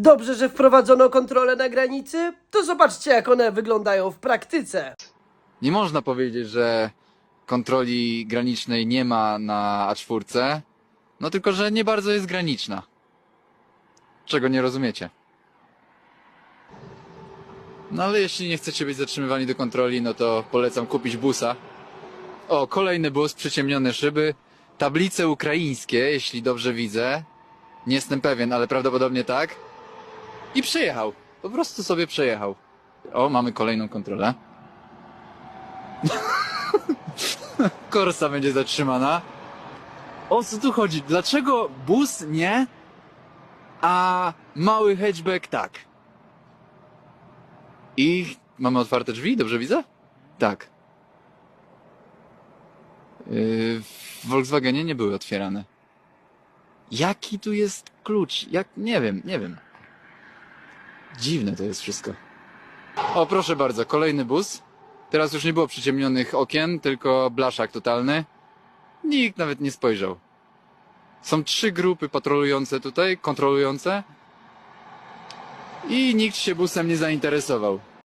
Dobrze, że wprowadzono kontrolę na granicy? To zobaczcie, jak one wyglądają w praktyce. Nie można powiedzieć, że kontroli granicznej nie ma na A4, no tylko, że nie bardzo jest graniczna. Czego nie rozumiecie. No ale jeśli nie chcecie być zatrzymywani do kontroli, no to polecam kupić busa. O, kolejny bus, przyciemnione szyby, tablice ukraińskie, jeśli dobrze widzę. Nie jestem pewien, ale prawdopodobnie tak. I przejechał. Po prostu sobie przejechał. O, mamy kolejną kontrolę. Korsa będzie zatrzymana. O co tu chodzi? Dlaczego bus nie, a mały hatchback tak? I mamy otwarte drzwi, dobrze widzę? Tak. Yy, w Volkswagenie nie były otwierane. Jaki tu jest klucz? Jak? Nie wiem, nie wiem. Dziwne to jest wszystko. O, proszę bardzo, kolejny bus. Teraz już nie było przyciemnionych okien, tylko blaszak totalny. Nikt nawet nie spojrzał. Są trzy grupy patrolujące tutaj, kontrolujące. I nikt się busem nie zainteresował.